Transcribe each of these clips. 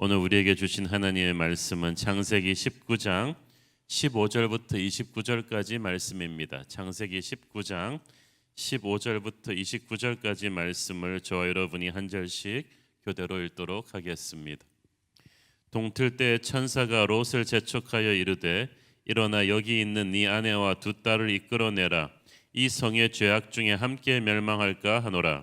오늘 우리에게 주신 하나님의 말씀은 창세기 19장 15절부터 29절까지 말씀입니다. 창세기 19장 15절부터 29절까지 말씀을 저와 여러분이 한 절씩 교대로 읽도록 하겠습니다. 동틀 때 천사가 롯을 재촉하여 이르되 일어나 여기 있는 네 아내와 두 딸을 이끌어내라 이 성의 죄악 중에 함께 멸망할까 하노라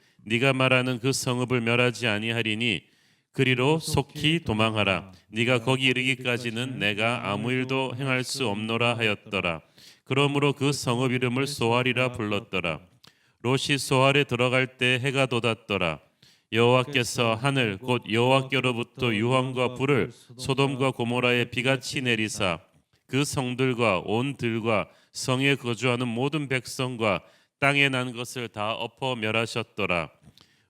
네가 말하는 그 성읍을 멸하지 아니하리니 그리로 속히 도망하라. 네가 거기 이르기까지는 내가 아무 일도 행할 수 없노라 하였더라. 그러므로 그 성읍 이름을 소알이라 불렀더라. 롯이 소알에 들어갈 때 해가 돋았더라. 여호와께서 하늘 곧 여호와께로부터 유황과 불을 소돔과 고모라에 비같이 내리사 그 성들과 온 들과 성에 거주하는 모든 백성과 땅에 난 것을 다 엎어 멸하셨더라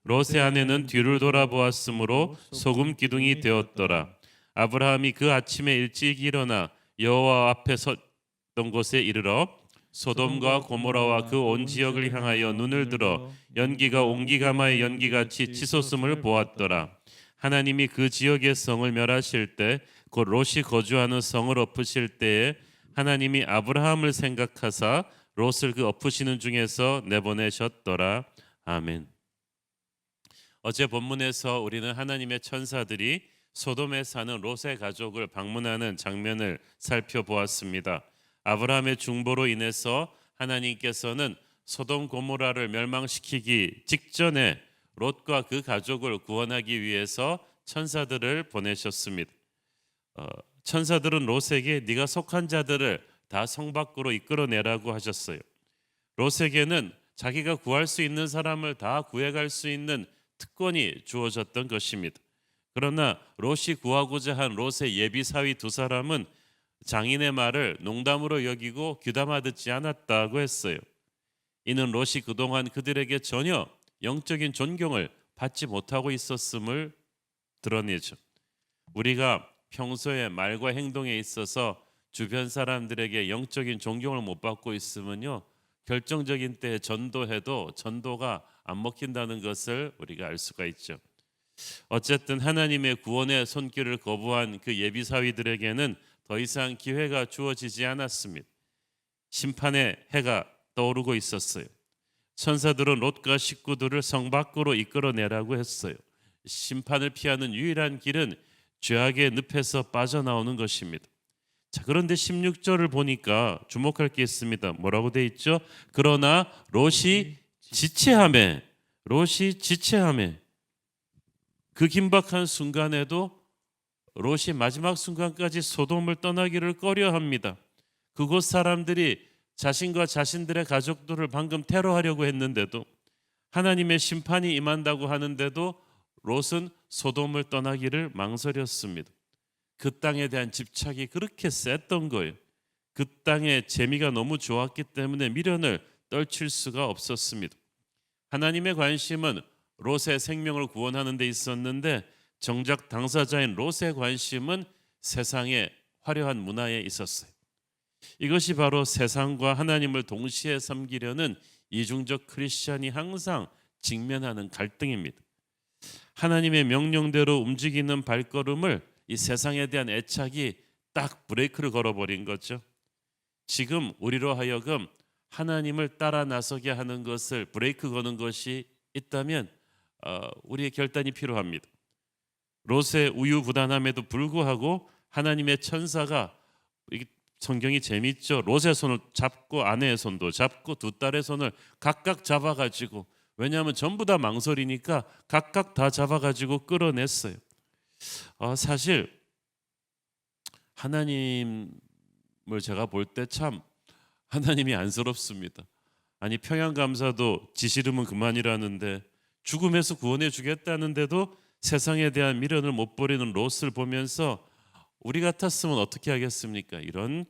롯의 아내는 뒤를 돌아보았으므로 소금 기둥이 되었더라 아브라함이 그 아침에 일찍 일어나 여호와 앞에 섰던 곳에 이르러 소돔과 고모라와 그 온 지역을 향하여 눈을 들어 연기가 옹기가마의 연기같이 치솟음을 보았더라. 하나님이 그 지역의 성을 멸하실 때 곧 롯이 거주하는 성을 엎으실 때에 하나님이 아브라함을 생각하사 롯을 그 엎으시는 중에서 내보내셨더라. 아멘. 어제 본문에서 우리는 하나님의 천사들이 소돔에 사는 롯의 가족을 방문하는 장면을 살펴보았습니다. 아브라함의 중보로 인해서 하나님께서는 소돔 고모라를 멸망시키기 직전에 롯과 그 가족을 구원하기 위해서 천사들을 보내셨습니다. 어, 천사들은 롯에게 네가 속한 자들을 다 성 밖으로 이끌어내라고 하셨어요. 롯에게는 자기가 구할 수 있는 사람을 다 구해갈 수 있는 특권이 주어졌던 것입니다. 그러나 롯이 구하고자 한 롯의 예비 사위 두 사람은 장인의 말을 농담으로 여기고 귀담아 듣지 않았다고 했어요. 이는 롯이 그동안 그들에게 전혀 영적인 존경을 받지 못하고 있었음을 드러내죠. 우리가 평소에 말과 행동에 있어서 주변 사람들에게 영적인 존경을 못 받고 있으면요. 결정적인 때에 전도해도 전도가 안 먹힌다는 것을 우리가 알 수가 있죠. 어쨌든 하나님의 구원의 손길을 거부한 그 예비 사위들에게는 더 이상 기회가 주어지지 않았습니다. 심판의 해가 떠오르고 있었어요. 천사들은 롯과 식구들을 성 밖으로 이끌어내라고 했어요. 심판을 피하는 유일한 길은 죄악의 늪에서 빠져나오는 것입니다. 자, 그런데 16절을 보니까 주목할 게 있습니다. 뭐라고 돼 있죠? 그러나 롯이 지체함에 롯이 지체함에 그 긴박한 순간에도 롯이 마지막 순간까지 소돔을 떠나기를 꺼려합니다. 그곳 사람들이 자신과 자신들의 가족들을 방금 테러하려고 했는데도 하나님의 심판이 임한다고 하는데도 롯은 소돔을 떠나기를 망설였습니다. 그 땅에 대한 집착이 그렇게 셌던 거예요. 그 땅의 재미가 너무 좋았기 때문에 미련을 떨칠 수가 없었습니다. 하나님의 관심은 롯의 생명을 구원하는 데 있었는데 정작 당사자인 롯의 관심은 세상의 화려한 문화에 있었어요. 이것이 바로 세상과 하나님을 동시에 섬기려는 이중적 크리스천이 항상 직면하는 갈등입니다. 하나님의 명령대로 움직이는 발걸음을 이 세상에 대한 애착이 딱 브레이크를 걸어버린 거죠. 지금 우리로 하여금 하나님을 따라 나서게 하는 것을 브레이크 거는 것이 있다면 어, 우리의 결단이 필요합니다. 롯의 우유부단함에도 불구하고 하나님의 천사가 성경이 재밌죠. 롯의 손을 잡고 아내의 손도 잡고 두 딸의 손을 각각 잡아가지고 왜냐하면 전부 다 망설이니까 각각 다 잡아가지고 끌어냈어요. 어, 사실 하나님을 제가 볼 때 참 하나님이 안쓰럽습니다. 아니 평양감사도 지시름은 그만이라는데 죽음에서 구원해 주겠다는데도 세상에 대한 미련을 못 버리는 롯을 보면서 우리 같았으면 어떻게 하겠습니까? 이런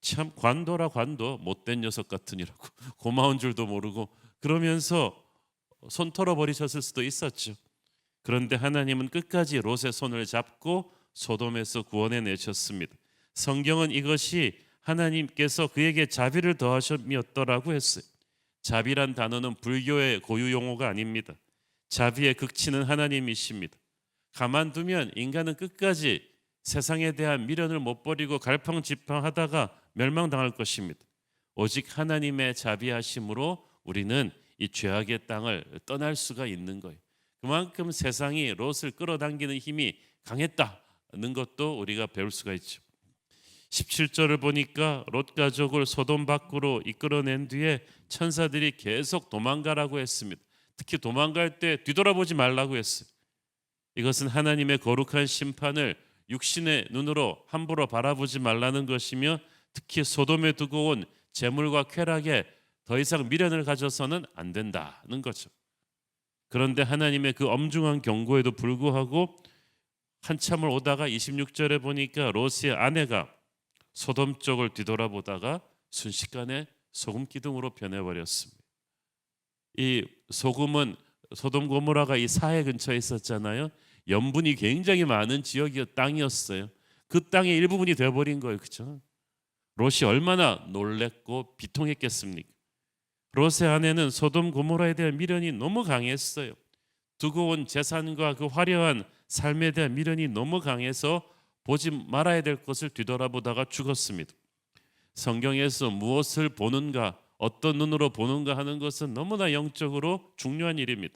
참 관도라 관도 못된 녀석 같으니라고 고마운 줄도 모르고 그러면서 손 털어 버리셨을 수도 있었죠. 그런데 하나님은 끝까지 롯의 손을 잡고 소돔에서 구원해 내셨습니다. 성경은 이것이 하나님께서 그에게 자비를 더하셨더라고 했어요. 자비란 단어는 불교의 고유 용어가 아닙니다. 자비의 극치는 하나님이십니다. 가만두면 인간은 끝까지 세상에 대한 미련을 못 버리고 갈팡질팡하다가 멸망당할 것입니다. 오직 하나님의 자비하심으로 우리는 이 죄악의 땅을 떠날 수가 있는 거예요. 그만큼 세상이 롯을 끌어당기는 힘이 강했다는 것도 우리가 배울 수가 있죠. 17절을 보니까 롯 가족을 소돔 밖으로 이끌어낸 뒤에 천사들이 계속 도망가라고 했습니다. 특히 도망갈 때 뒤돌아보지 말라고 했어요. 이것은 하나님의 거룩한 심판을 육신의 눈으로 함부로 바라보지 말라는 것이며 특히 소돔에 두고 온 재물과 쾌락에 더 이상 미련을 가져서는 안 된다는 거죠. 그런데 하나님의 그 엄중한 경고에도 불구하고 한참을 오다가 26절에 보니까 롯의 아내가 소돔 쪽을 뒤돌아보다가 순식간에 소금 기둥으로 변해버렸습니다. 이 소금은 소돔 고모라가 이 사해 근처에 있었잖아요. 염분이 굉장히 많은 지역이었 땅이었어요. 그 땅의 일부분이 되어버린 거예요, 그렇죠? 롯이 얼마나 놀랬고 비통했겠습니까? 롯의 아내는 소돔 고모라에 대한 미련이 너무 강했어요. 두고 온 재산과 그 화려한 삶에 대한 미련이 너무 강해서 보지 말아야 될 것을 뒤돌아보다가 죽었습니다. 성경에서 무엇을 보는가, 어떤 눈으로 보는가 하는 것은 너무나 영적으로 중요한 일입니다.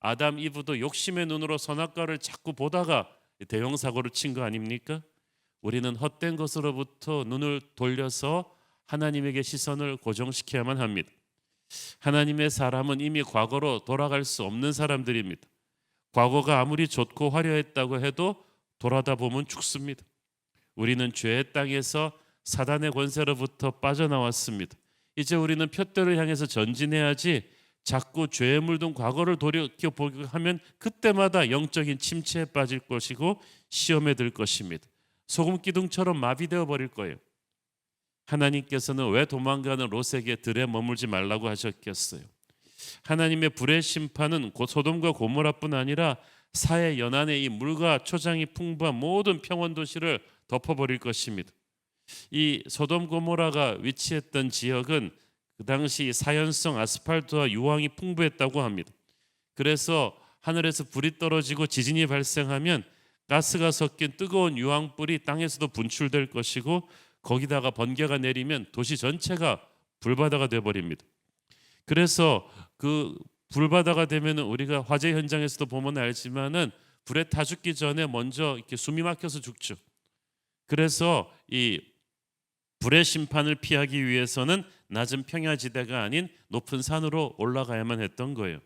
아담 이브도 욕심의 눈으로 선악과를 자꾸 보다가 대형 사고를 친 거 아닙니까? 우리는 헛된 것으로부터 눈을 돌려서 하나님에게 시선을 고정시켜야만 합니다. 하나님의 사람은 이미 과거로 돌아갈 수 없는 사람들입니다. 과거가 아무리 좋고 화려했다고 해도 돌아다 보면 죽습니다. 우리는 죄의 땅에서 사단의 권세로부터 빠져나왔습니다. 이제 우리는 푯대를 향해서 전진해야지 자꾸 죄에 물든 과거를 돌이켜 보고 하면 그때마다 영적인 침체에 빠질 것이고 시험에 들 것입니다. 소금 기둥처럼 마비되어 버릴 거예요. 하나님께서는 왜 도망가는 롯에게 들에 머물지 말라고 하셨겠어요? 하나님의 불의 심판은 곧 소돔과 고모라뿐 아니라 사해 연안의 이 물과 초장이 풍부한 모든 평원 도시를 덮어버릴 것입니다. 이 소돔 고모라가 위치했던 지역은 그 당시 사연성 아스팔트와 유황이 풍부했다고 합니다. 그래서 하늘에서 불이 떨어지고 지진이 발생하면 가스가 섞인 뜨거운 유황불이 땅에서도 분출될 것이고 거기다가 번개가 내리면 도시 전체가 불바다가 돼 버립니다. 그래서 그 불바다가 되면은 우리가 화재 현장에서도 보면 알지만은 불에 타 죽기 전에 먼저 이렇게 숨이 막혀서 죽죠. 그래서 이 불의 심판을 피하기 위해서는 낮은 평야지대가 아닌 높은 산으로 올라가야만 했던 거예요.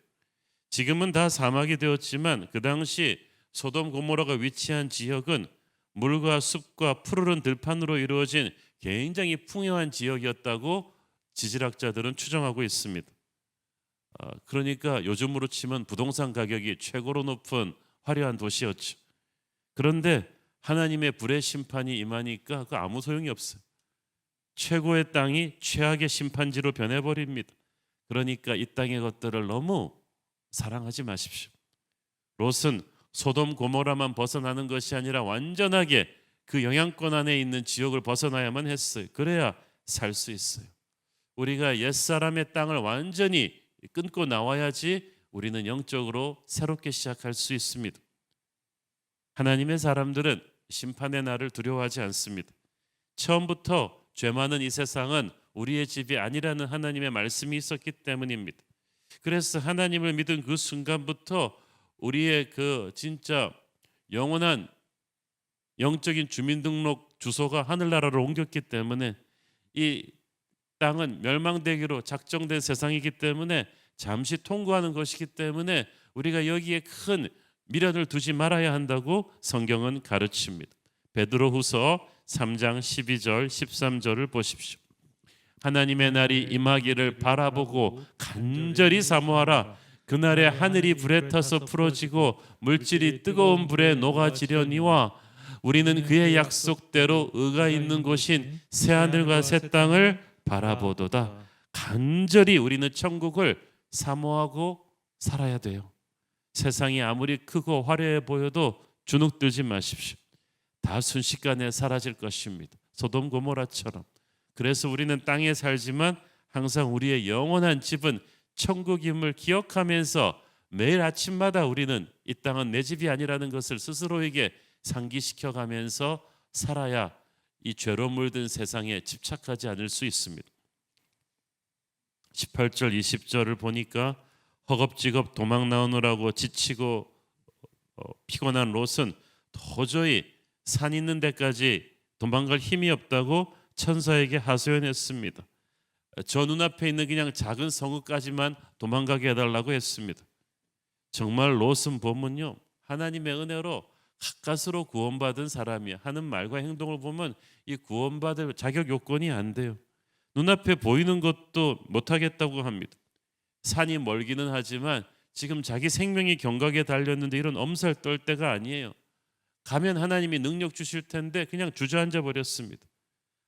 지금은 다 사막이 되었지만 그 당시 소돔 고모라가 위치한 지역은 물과 숲과 푸르른 들판으로 이루어진 굉장히 풍요한 지역이었다고 지질학자들은 추정하고 있습니다. 아, 그러니까 요즘으로 치면 부동산 가격이 최고로 높은 화려한 도시였죠. 그런데 하나님의 불의 심판이 임하니까 그 아무 소용이 없어요. 최고의 땅이 최악의 심판지로 변해버립니다. 그러니까 이 땅의 것들을 너무 사랑하지 마십시오. 롯은 소돔 고모라만 벗어나는 것이 아니라 완전하게 그 영향권 안에 있는 지역을 벗어나야만 했어요. 그래야 살 수 있어요. 우리가 옛사람의 땅을 완전히 끊고 나와야지 우리는 영적으로 새롭게 시작할 수 있습니다. 하나님의 사람들은 심판의 날을 두려워하지 않습니다. 처음부터 죄 많은 이 세상은 우리의 집이 아니라는 하나님의 말씀이 있었기 때문입니다. 그래서 하나님을 믿은 그 순간부터 우리의 그 진짜 영원한 영적인 주민등록 주소가 하늘나라로 옮겼기 때문에 이 땅은 멸망되기로 작정된 세상이기 때문에 잠시 통과하는 것이기 때문에 우리가 여기에 큰 미련을 두지 말아야 한다고 성경은 가르칩니다. 베드로후서 3장 12절 13절을 보십시오. 하나님의 날이 임하기를 바라보고 간절히 사모하라. 그날에 하늘이 불에 타서 풀어지고 물질이 뜨거운 불에 녹아지려니와 우리는 그의 약속대로 의가 있는 곳인 새 하늘과 새 땅을 바라보도다. 간절히 우리는 천국을 사모하고 살아야 돼요. 세상이 아무리 크고 화려해 보여도 주눅 들지 마십시오. 다 순식간에 사라질 것입니다. 소돔 고모라처럼. 그래서 우리는 땅에 살지만 항상 우리의 영원한 집은 천국임을 기억하면서 매일 아침마다 우리는 이 땅은 내 집이 아니라는 것을 스스로에게 상기시켜 가면서 살아야 이 죄로 물든 세상에 집착하지 않을 수 있습니다. 18절 20절을 보니까 허겁지겁 도망 나오느라고 지치고 어, 피곤한 롯은 도저히 산 있는 데까지 도망갈 힘이 없다고 천사에게 하소연했습니다. 저 눈앞에 있는 그냥 작은 성읍까지만 도망가게 해달라고 했습니다. 정말 롯은 보면요 하나님의 은혜로 가까스로 구원받은 사람이 하는 말과 행동을 보면 이 구원받을 자격 요건이 안 돼요. 눈앞에 보이는 것도 못하겠다고 합니다. 산이 멀기는 하지만 지금 자기 생명이 경각에 달렸는데 이런 엄살 떨 때가 아니에요. 가면 하나님이 능력 주실 텐데 그냥 주저앉아 버렸습니다.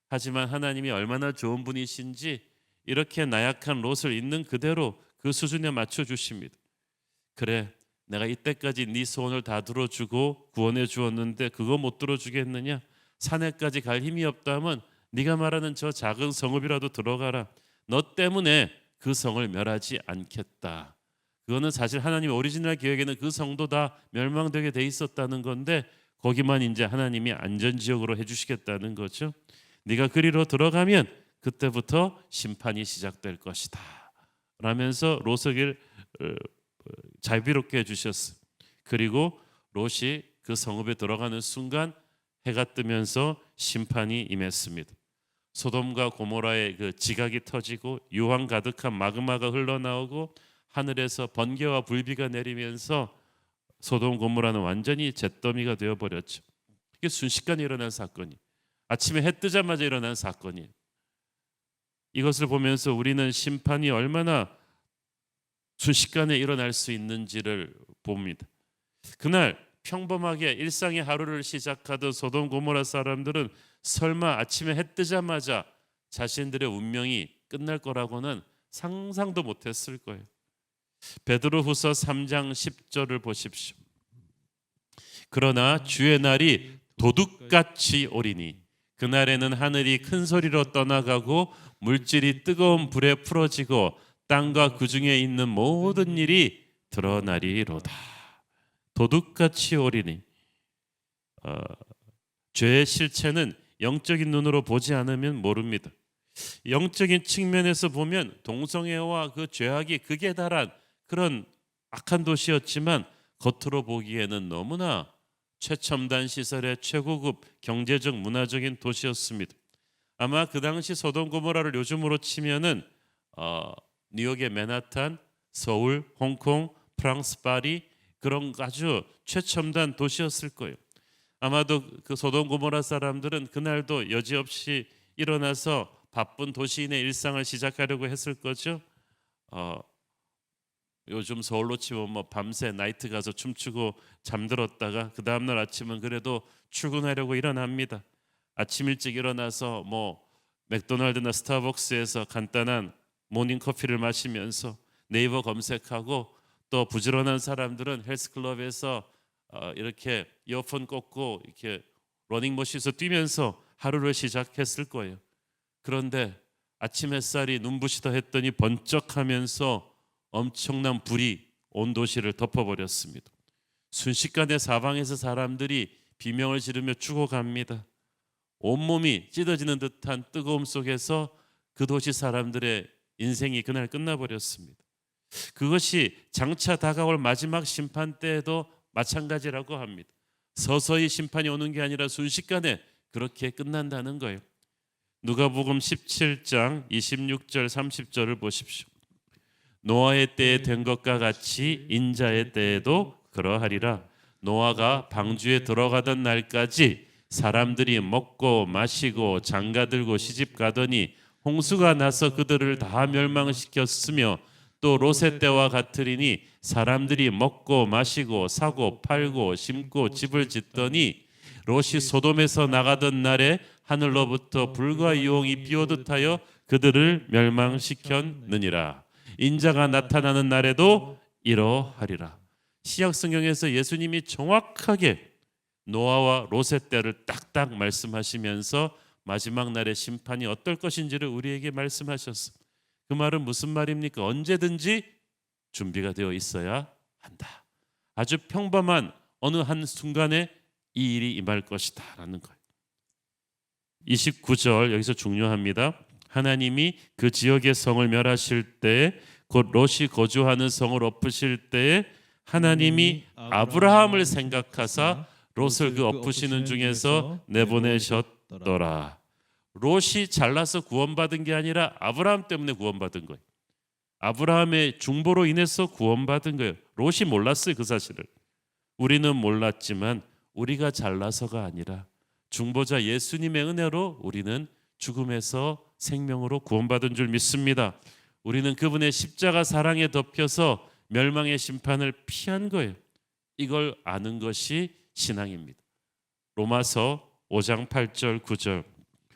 하지만 하나님이 얼마나 좋은 분이신지 이렇게 나약한 롯을 있는 그대로 그 수준에 맞춰 주십니다. 그래, 내가 이때까지 네 소원을 다 들어주고 구원해 주었는데 그거 못 들어주겠느냐? 산에까지 갈 힘이 없다면 네가 말하는 저 작은 성읍이라도 들어가라. 너 때문에 그 성을 멸하지 않겠다. 그거는 사실 하나님의 오리지널 계획에는 그 성도 다 멸망되게 돼 있었다는 건데 거기만 이제 하나님이 안전 지역으로 해주시겠다는 거죠. 네가 그리로 들어가면 그때부터 심판이 시작될 것이다. 라면서 롯에게 자비롭게 해주셨어. 그리고 롯이 그 성읍에 들어가는 순간 해가 뜨면서 심판이 임했습니다. 소돔과 고모라의 그 지각이 터지고 유황 가득한 마그마가 흘러나오고 하늘에서 번개와 불비가 내리면서 소돔 고모라는 완전히 잿더미가 되어 버렸죠. 이게 순식간에 일어난 사건이. 아침에 해 뜨자마자 일어난 사건이. 이것을 보면서 우리는 심판이 얼마나 순식간에 일어날 수 있는지를 봅니다. 그날 평범하게 일상의 하루를 시작하던 소돔 고모라 사람들은 설마 아침에 해 뜨자마자 자신들의 운명이 끝날 거라고는 상상도 못했을 거예요. 베드로후서 3장 10절을 보십시오. 그러나 주의 날이 도둑같이 오리니 그날에는 하늘이 큰 소리로 떠나가고 물질이 뜨거운 불에 풀어지고 땅과 그 중에 있는 모든 일이 드러나리로다. 도둑같이 오리니 어, 죄의 실체는 영적인 눈으로 보지 않으면 모릅니다. 영적인 측면에서 보면 동성애와 그 죄악이 극에 달한 그런 악한 도시였지만 겉으로 보기에는 너무나 최첨단 시설의 최고급 경제적 문화적인 도시였습니다. 아마 그 당시 소돔 고모라를 요즘으로 치면은 어, 뉴욕의 맨하탄, 서울, 홍콩, 프랑스 파리 그런 아주 최첨단 도시였을 거예요. 아마도 그 소돔 고모라 사람들은 그날도 여지없이 일어나서 바쁜 도시인의 일상을 시작하려고 했을 거죠. 어, 요즘 서울로 치면 뭐 밤새 나이트 가서 춤추고 잠들었다가 그 다음 날 아침은 그래도 출근하려고 일어납니다. 아침 일찍 일어나서 뭐 맥도날드나 스타벅스에서 간단한 모닝 커피를 마시면서 네이버 검색하고 또 부지런한 사람들은 헬스클럽에서 어, 이렇게 이어폰 꽂고 이렇게 러닝머신에서 뛰면서 하루를 시작했을 거예요. 그런데 아침 햇살이 눈부시다 했더니 번쩍하면서 엄청난 불이 온 도시를 덮어버렸습니다. 순식간에 사방에서 사람들이 비명을 지르며 죽어갑니다. 온몸이 찢어지는 듯한 뜨거움 속에서 그 도시 사람들의 인생이 그날 끝나버렸습니다. 그것이 장차 다가올 마지막 심판 때에도 마찬가지라고 합니다. 서서히 심판이 오는 게 아니라 순식간에 그렇게 끝난다는 거예요. 누가복음 17장 26절 30절을 보십시오. 노아의 때에 된 것과 같이 인자의 때에도 그러하리라. 노아가 방주에 들어가던 날까지 사람들이 먹고 마시고 장가 들고 시집 가더니 홍수가 나서 그들을 다 멸망시켰으며 또 롯의 때와 같으리니 사람들이 먹고 마시고 사고 팔고 심고 집을 짓더니 롯이 소돔에서 나가던 날에 하늘로부터 불과 유홍이 비오듯 하여 그들을 멸망시켰느니라 인자가 나타나는 날에도 이러하리라 시약 성경에서 예수님이 정확하게 노아와 롯의 때를 딱딱 말씀하시면서 마지막 날의 심판이 어떨 것인지를 우리에게 말씀하셨어. 그 말은 무슨 말입니까? 언제든지 준비가 되어 있어야 한다. 아주 평범한 어느 한 순간에 이 일이 임할 것이다라는 거예요. 29절 여기서 중요합니다. 하나님이 그 지역의 성을 멸하실 때에 곧 롯이 거주하는 성을 엎으실 때에 하나님이 아브라함을 생각하사 롯을 그 엎으시는 중에서 내보내셨더라. 롯이 잘나서 구원받은 게 아니라 아브라함 때문에 구원받은 거예요. 아브라함의 중보로 인해서 구원받은 거예요. 롯이 몰랐어요 그 사실을. 우리는 몰랐지만 우리가 잘나서가 아니라 중보자 예수님의 은혜로 우리는 죽음에서 생명으로 구원받은 줄 믿습니다. 우리는 그분의 십자가 사랑에 덮여서 멸망의 심판을 피한 거예요. 이걸 아는 것이 신앙입니다. 로마서 5장 8절 9절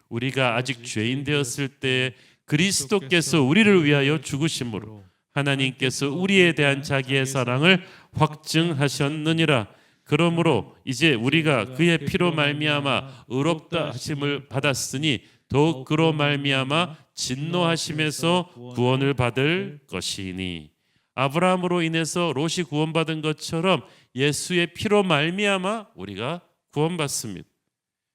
우리가 아직 죄인 되었을 때 그리스도께서 우리를 위하여 죽으심으로 하나님께서 우리에 대한 자기의 사랑을 확증하셨느니라. 그러므로 이제 우리가 그의 피로 말미암아 의롭다 하심을 받았으니 더욱 그로 말미암아 진노하심에서 구원을 받을 것이니 아브라함으로 인해서 롯이 구원받은 것처럼 예수의 피로 말미암아 우리가 구원받습니다.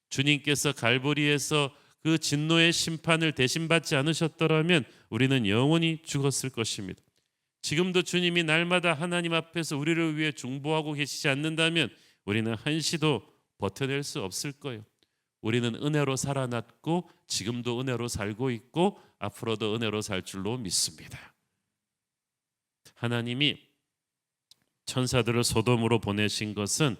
주님께서 갈보리에서 그 진노의 심판을 대신 받지 않으셨더라면 우리는 영원히 죽었을 것입니다. 지금도 주님이 날마다 하나님 앞에서 우리를 위해 중보하고 계시지 않는다면 우리는 한시도 버텨낼 수 없을 거예요. 우리는 은혜로 살아났고 지금도 은혜로 살고 있고 앞으로도 은혜로 살 줄로 믿습니다. 하나님이 천사들을 소돔으로 보내신 것은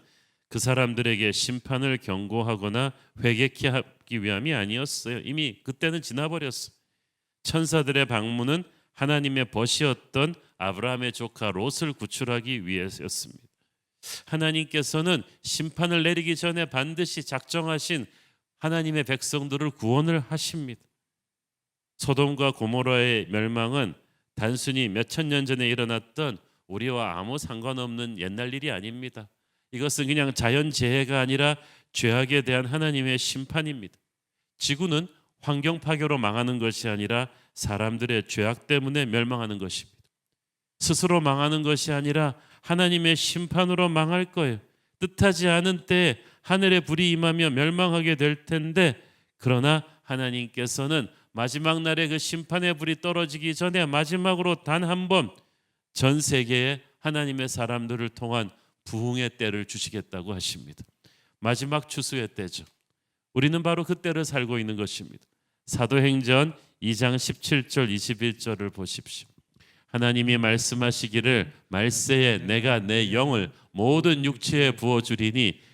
그 사람들에게 심판을 경고하거나 회개케 하기 위함이 아니었어요. 이미 그때는 지나버렸어. 천사들의 방문은 하나님의 벗이었던 아브라함의 조카 롯을 구출하기 위해서였습니다. 하나님께서는 심판을 내리기 전에 반드시 작정하신 하나님의 백성들을 구원을 하십니다. 소돔과 고모라의 멸망은 단순히 몇천 년 전에 일어났던 우리와 아무 상관없는 옛날 일이 아닙니다. 이것은 그냥 자연 재해가 아니라 죄악에 대한 하나님의 심판입니다. 지구는 환경 파괴로 망하는 것이 아니라 사람들의 죄악 때문에 멸망하는 것입니다. 스스로 망하는 것이 아니라 하나님의 심판으로 망할 거예요. 뜻하지 않은 때에 하늘의 불이 임하며 멸망하게 될 텐데 그러나 하나님께서는 마지막 날에 그 심판의 불이 떨어지기 전에 마지막으로 단 한 번 전 세계에 하나님의 사람들을 통한 부흥의 때를 주시겠다고 하십니다. 마지막 추수의 때죠. 우리는 바로 그 때를 살고 있는 것입니다. 사도행전 2장 17절 21절을 보십시오. 하나님이 말씀하시기를 말세에 내가 내 영을 모든 육체에 부어 주리니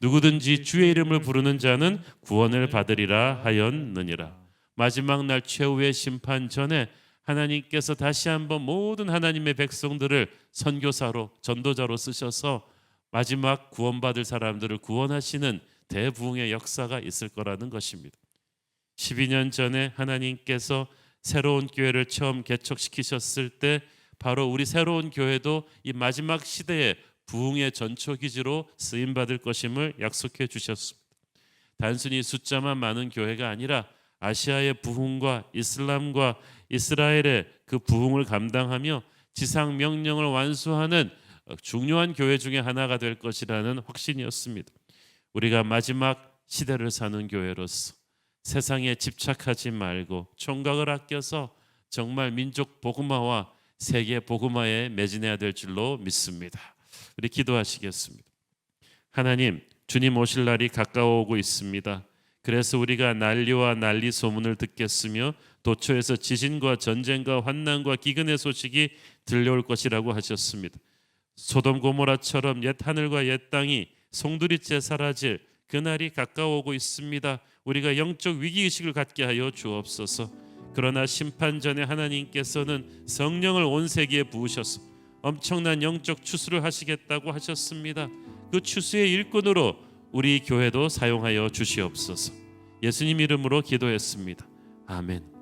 누구든지 주의 이름을 부르는 자는 구원을 받으리라 하였느니라. 마지막 날 최후의 심판 전에 하나님께서 다시 한번 모든 하나님의 백성들을 선교사로 전도자로 쓰셔서 마지막 구원받을 사람들을 구원하시는 대부흥의 역사가 있을 거라는 것입니다. 12년 전에 하나님께서 새로운 교회를 처음 개척시키셨을 때 바로 우리 새로운 교회도 이 마지막 시대에 부흥의 전초 기지로 쓰임 받을 것임을 약속해 주셨습니다. 단순히 숫자만 많은 교회가 아니라 아시아의 부흥과 이슬람과 이스라엘의 그 부흥을 감당하며 지상 명령을 완수하는 중요한 교회 중에 하나가 될 것이라는 확신이었습니다. 우리가 마지막 시대를 사는 교회로서 세상에 집착하지 말고 총각을 아껴서 정말 민족 복음화와 세계 복음화에 매진해야 될 줄로 믿습니다. 우리 기도하시겠습니다. 하나님, 주님 오실 날이 가까워오고 있습니다. 그래서 우리가 난리와 난리 소문을 듣겠으며 도처에서 지진과 전쟁과 환난과 기근의 소식이 들려올 것이라고 하셨습니다. 소돔 고모라처럼 옛 하늘과 옛 땅이 송두리째 사라질 그날이 가까워오고 있습니다. 우리가 영적 위기 의식을 갖게 하여 주옵소서. 그러나 심판 전에 하나님께서는 성령을 온 세계에 부으셔서 엄청난 영적 추수를 하시겠다고 하셨습니다. 그 추수의 일꾼으로 우리 교회도 사용하여 주시옵소서. 예수님 이름으로 기도했습니다. 아멘.